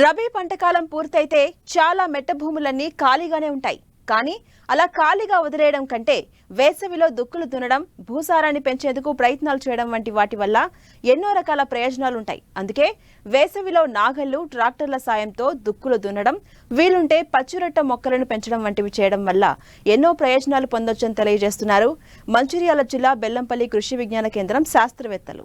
రబీ పంటకాలం పూర్తయితే చాలా మెట్ట భూములన్నీ ఖాళీగానే ఉంటాయి. కానీ అలా ఖాళీగా వదిలేయడం కంటే వేసవిలో దుక్కులు దున్నడం భూసారాన్ని పెంచేందుకు ప్రయత్నాలు చేయడం వంటి వాటి వల్ల ఎన్నో రకాల ప్రయోజనాలు ఉంటాయి. అందుకే వేసవిలో నాగళ్ళు ట్రాక్టర్ల సాయంతో దుక్కులు దున్నడం వీలుంటే పచ్చిరొట్ట మొక్కలను పెంచడం వంటివి చేయడం వల్ల ఎన్నో ప్రయోజనాలు పొందొచ్చని తెలియజేస్తున్నారు మంచిర్యాల జిల్లా బెల్లంపల్లి కృషి విజ్ఞాన కేంద్రం శాస్త్రవేత్తలు.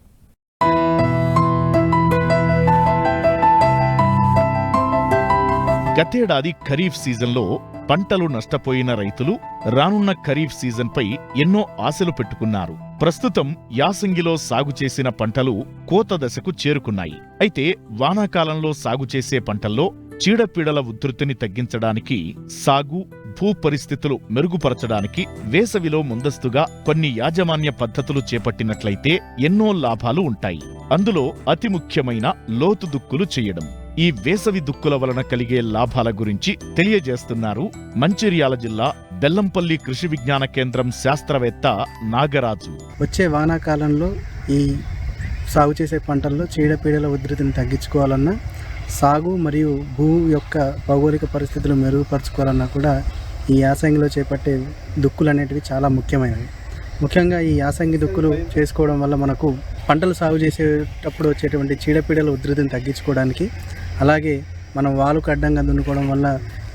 గతేడాది ఖరీఫ్ సీజన్లో పంటలు నష్టపోయిన రైతులు రానున్న ఖరీఫ్ సీజన్పై ఎన్నో ఆశలు పెట్టుకున్నారు. ప్రస్తుతం యాసంగిలో సాగు చేసిన పంటలు కోత దశకు చేరుకున్నాయి. అయితే వానాకాలంలో సాగు చేసే పంటల్లో చీడపీడల ఉధృతిని తగ్గించడానికి సాగు భూ పరిస్థితులు మెరుగుపరచడానికి వేసవిలో ముందస్తుగా కొన్ని యాజమాన్య పద్ధతులు చేపట్టినట్లయితే ఎన్నో లాభాలు ఉంటాయి. అందులో అతి ముఖ్యమైన లోతు దుక్కులు చేయడం. ఈ వేసవి దుక్కుల వలన కలిగే లాభాల గురించి తెలియజేస్తున్నారు మంచిర్యాల జిల్లా బెల్లంపల్లి కృషి విజ్ఞాన కేంద్రం శాస్త్రవేత్త నాగరాజు. వచ్చే వానాకాలంలో ఈ సాగు చేసే పంటల్లో చీడపీడల ఉధృతిని తగ్గించుకోవాలన్నా సాగు మరియు భూ యొక్క భౌగోళిక పరిస్థితులు మెరుగుపరచుకోవాలన్నా కూడా ఈ యాసంగిలో చేపట్టే దుక్కులు అనేటివి చాలా ముఖ్యమైనవి. ముఖ్యంగా ఈ యాసంగి దుక్కులు చేసుకోవడం వల్ల మనకు పంటలు సాగు చేసేటప్పుడు వచ్చేటువంటి చీడపీడల ఉధృతిని తగ్గించుకోవడానికి అలాగే మనం వాలుకు అడ్డంగా దున్నుకోవడం వల్ల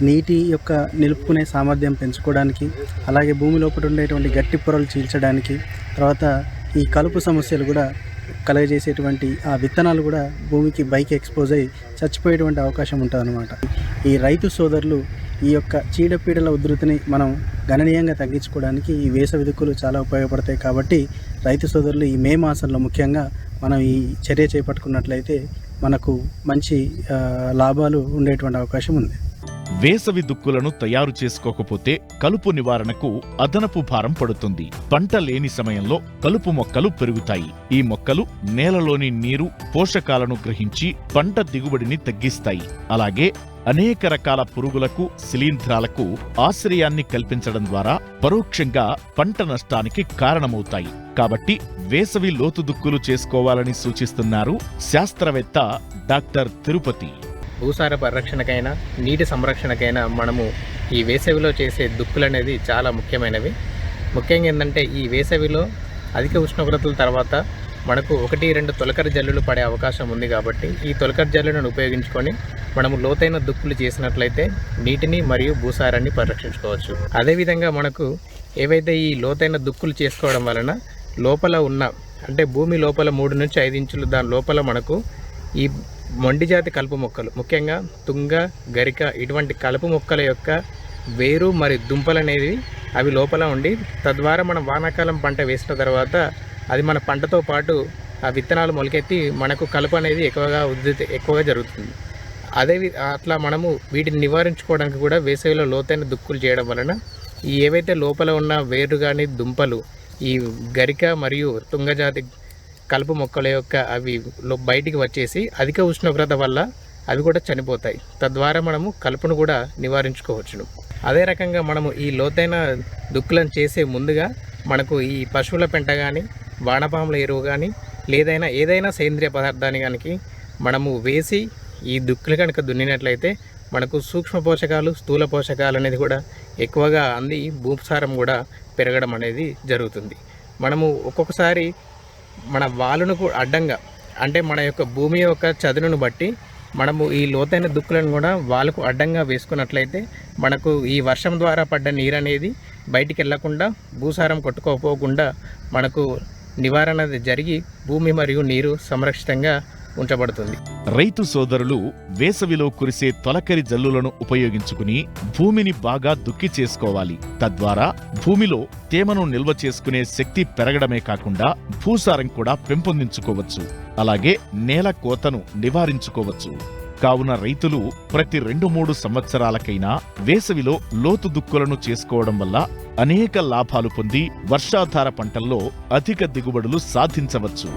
నీటి యొక్క నిలుపుకునే సామర్థ్యం పెంచుకోవడానికి అలాగే భూమి లోపల ఉండేటువంటి గట్టి పొరలు చీల్చడానికి తర్వాత ఈ కలుపు సమస్యలు కూడా కలగజేసేటువంటి ఆ విత్తనాలు కూడా భూమికి బైక్ ఎక్స్పోజ్ అయ్యి చచ్చిపోయేటువంటి అవకాశం ఉంటుంది ఈ రైతు సోదరులు ఈ యొక్క చీడపీడల ఉధృతిని మనం గణనీయంగా తగ్గించుకోవడానికి ఈ వేసవి దుక్కులు చాలా ఉపయోగపడతాయి కాబట్టి రైతు సోదరులు ఈ మే మాసంలో ముఖ్యంగా మనం ఈ చర్య చేపట్టుకున్నట్లయితే మనకు మంచి లాభాలు ఉండేటువంటి అవకాశం ఉంది. వేసవి దుక్కులను తయారు చేసుకోకపోతే కలుపు నివారణకు అదనపు భారం పడుతుంది. పంట లేని సమయంలో కలుపు మొక్కలు పెరుగుతాయి. ఈ మొక్కలు నేలలోని నీరు పోషకాలను గ్రహించి పంట దిగుబడిని తగ్గిస్తాయి. అలాగే అనేక రకాల పురుగులకు శిలీంధ్రాలకు ఆశ్రయాన్ని కల్పించడం ద్వారా పరోక్షంగా పంట నష్టానికి కారణమవుతాయి. కాబట్టి వేసవి లోతు దుక్కులు చేసుకోవాలని సూచిస్తున్నారు శాస్త్రవేత్త డాక్టర్ తిరుపతి. భూసార పరిరక్షణకైనా నీటి సంరక్షణకైనా మనము ఈ వేసవిలో చేసే దుక్కులు అనేది చాలా ముఖ్యమైనవి. ముఖ్యంగా ఏంటంటే ఈ వేసవిలో అధిక ఉష్ణోగ్రతల తర్వాత మనకు ఒకటి రెండు తొలకరి జల్లులు పడే అవకాశం ఉంది కాబట్టి ఈ తొలకరి జల్లులను ఉపయోగించుకొని మనము లోతైన దుక్కులు చేసినట్లయితే నీటిని మరియు భూసారాన్ని పరిరక్షించుకోవచ్చు. అదేవిధంగా మనకు ఏవైతే ఈ లోతైన దుక్కులు చేసుకోవడం వలన లోపల ఉన్న అంటే భూమి లోపల మూడు నుంచి ఐదు ఇంచులు దాని లోపల మనకు ఈ మొండి జాతి కలుపు మొక్కలు ముఖ్యంగా తుంగ గరిక ఇటువంటి కలుపు మొక్కల యొక్క వేరు మరియు దుంపలు అనేవి అవి లోపల ఉండి తద్వారా మనం వానాకాలం పంట వేసిన తర్వాత అది మన పంటతో పాటు ఆ విత్తనాలు మొలకెత్తి మనకు కలుపు అనేది ఎక్కువగా ఉద్ధృతి ఎక్కువగా జరుగుతుంది. అదే అట్లా మనము వీటిని నివారించుకోవడానికి కూడా వేసవిలో లోతైన దుక్కులు చేయడం వలన ఈ ఏవైతే లోపల ఉన్న వేరు కానీ దుంపలు ఈ గరిక మరియు తుంగజాతి కలుపు మొక్కల యొక్క అవి లో- బయటికి వచ్చేసి అధిక ఉష్ణోగ్రత వల్ల అవి కూడా చనిపోతాయి. తద్వారా మనము కలుపును కూడా నివారించుకోవచ్చును. అదే రకంగా మనము ఈ లోతైన దుక్కులను చేసే ముందుగా మనకు ఈ పశువుల పెంట కానీ వానపాముల ఎరువు కానీ లేదైనా ఏదైనా సేంద్రియ పదార్థాన్ని కనుక మనము వేసి ఈ దుక్కులు కనుక దున్నినట్లయితే మనకు సూక్ష్మ పోషకాలు స్థూల పోషకాలు అనేది కూడా ఎక్కువగా అంది భూసారం కూడా పెరగడం అనేది జరుగుతుంది. మనము ఒక్కొక్కసారి మన వాలును కూడా అడ్డంగా అంటే మన యొక్క భూమి యొక్క చదునును బట్టి మనము ఈ లోతైన దుక్కులను కూడా వాళ్ళకు అడ్డంగా వేసుకున్నట్లయితే మనకు ఈ వర్షం ద్వారా పడ్డ నీరు అనేది బయటికి వెళ్ళకుండా భూసారం కొట్టుకోపోకుండా మనకు నివారణ జరిగి భూమి మరియు నీరు సంరక్షితంగా ఉంచబడుతుంది. రైతు సోదరులు వేసవిలో కురిసే తొలకరి జల్లులను ఉపయోగించుకుని భూమిని బాగా దుక్కి చేసుకోవాలి. తద్వారా భూమిలో తేమను నిల్వ చేసుకునే శక్తి పెరగడమే కాకుండా భూసారం కూడా పెంపొందించుకోవచ్చు. అలాగే నేల కోతను నివారించుకోవచ్చు. కావున రైతులు ప్రతి రెండు మూడు సంవత్సరాలకైనా వేసవిలో లోతు దుక్కులను చేసుకోవడం వల్ల అనేక లాభాలు పొంది వర్షాధార పంటల్లో అధిక దిగుబడులు సాధించవచ్చు.